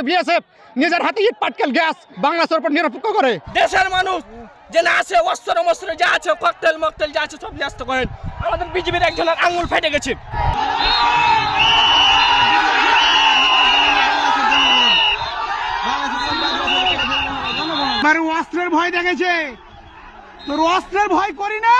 ভারতের বিএসএফ নিজের হাতে ইট পাটকেল গ্যাস বাংলাদেশের উপর নিরপেক্ষ করে। দেশের মানুষ যে না আছে অস্ত্র মস্ত্র যা আছে ককটেল মকটেল যা আছে সব ন্যস্ত করেন। আমাদের বিজেপির একজনের আঙুল ফেটে গেছে। আমার অস্ত্রের ভয় দেখেছে? তোর অস্ত্রের ভয় করি না!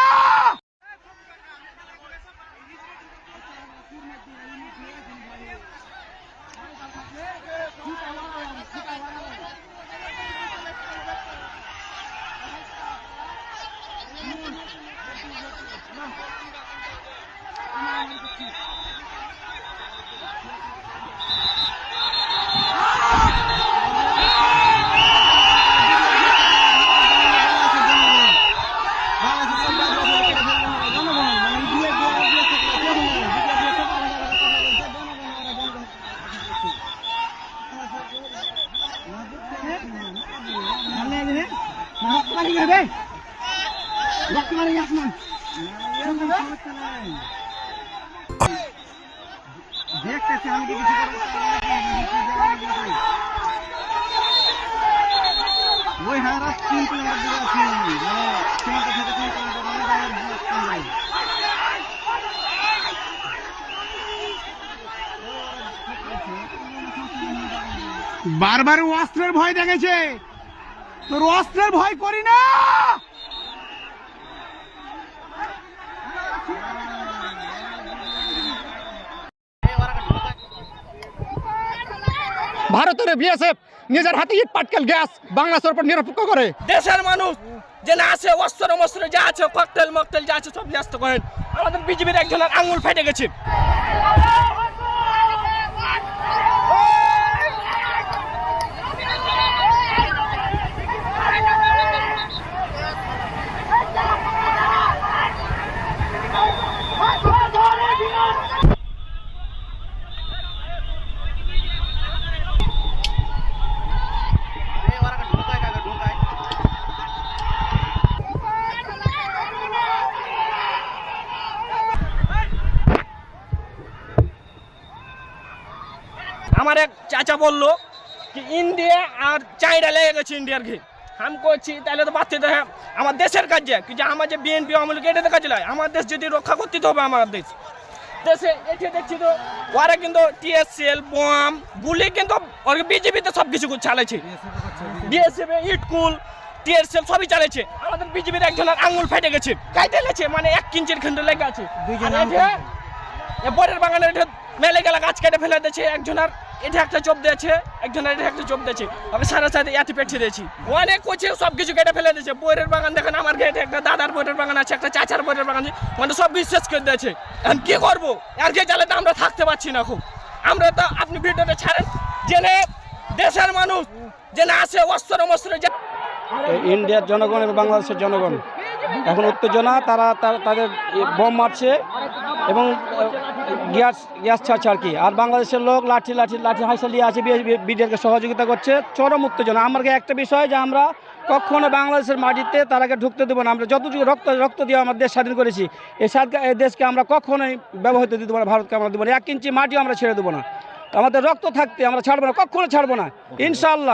দেখতেছি আমি কি কিছু? ওই তিন কিলোমিটার মানে মানে বারবার অস্ত্রের ভয় দেখেছে তোর অস্ত্রের ভয় করি না। ভারতের বিএসএফ নিজের হাতে ইট পাটকেল গ্যাস বাংলাদেশের উপর নিরপেক্ষ করে। দেশের মানুষ যে না আছে অস্ত্র মস্ত্র যা আছে ককটেল মকটেল যা আছে সব ন্যস্ত করেন। আমাদের বিজেপির একজনের আঙুল ফেটে গেছে। আমার এক চাচা বলল কি ইন্ডিয়া আর চাইনা লেগে গেছে ইন্ডিয়ার ঘি আমি করছি তাহলে তো বাচ্চা হ্যাঁ আমার দেশের কাজে কি যে আমার যে বিএনপি আমল এটাতে কাজে লাগে আমার দেশ যদি রক্ষা করতে হবে আমার দেশ দেশে এসে দেখছি তো ওরা কিন্তু টিএসএল বোম গুলি কিন্তু ওরা বিজেপিতে সব কিছু চালাইছে বিএসএফ ইটকুল টিএসএল সবই চালাইছে আমাদের বিজেপির একজনের আঙুল ফেটে গেছে কাইতে লেছে মানে এক কিঞ্চির খন্ড লেগে আছে এটা বরের বাগানে এটা মেলে গেলা, গাছ কেটে ফেলে দিয়েছে একজনের। এটা একটা চোপ দিয়েছে, একজনের এটা একটা চোপ দিয়েছে। আমি সারা সাথে এতে পেটে দিয়েছি। অনেক কোচে সব কিছু কেটে ফেলে দিয়েছে। বইয়ের বাগান, দেখেন আমার গেটে, একটা দাদার বইয়ের বাগান আছে, একটা চাচার বইয়ের বাগান আছে। মানে সব বিশ্বাস করে দিয়েছে। এখন কি করব? আর কে চালাতে আমরা থাকতে পারছি না খুব। আমরা তো আপনি ভিডিওটা ছাড়েন, জেনে দেশের মানুষ যে না আছে অস্ত্র মস্ত্র যা ইন্ডিয়ার জনগণ এবং বাংলাদেশের জনগণ। এখন উত্তেজনা, তারা তাদের বোম মারছে। এবং গ্যাস গ্যাস ছাড়ছে আর কি। আর বাংলাদেশের লোক লাঠি লাঠি লাঠি হাইসা নিয়ে আছে বিডিআরকে সহযোগিতা করছে। চরম উত্তেজনা। আমার একটা বিষয় যে আমরা কখনো বাংলাদেশের মাটিতে তারাকে ঢুকতে দেবো না। আমরা যতটুকু রক্ত রক্ত দিয়ে আমার দেশ স্বাধীন করেছি এই এই দেশকে আমরা কখনোই ব্যবহৃত দিতে পারি ভারতকে আমরা দেবো না। এক ইঞ্চি মাটিও আমরা ছেড়ে দেবো না। আমাদের রক্ত থাকতে আমরা ছাড়বো না কখনো ছাড়বো না। ইনশাল্লাহ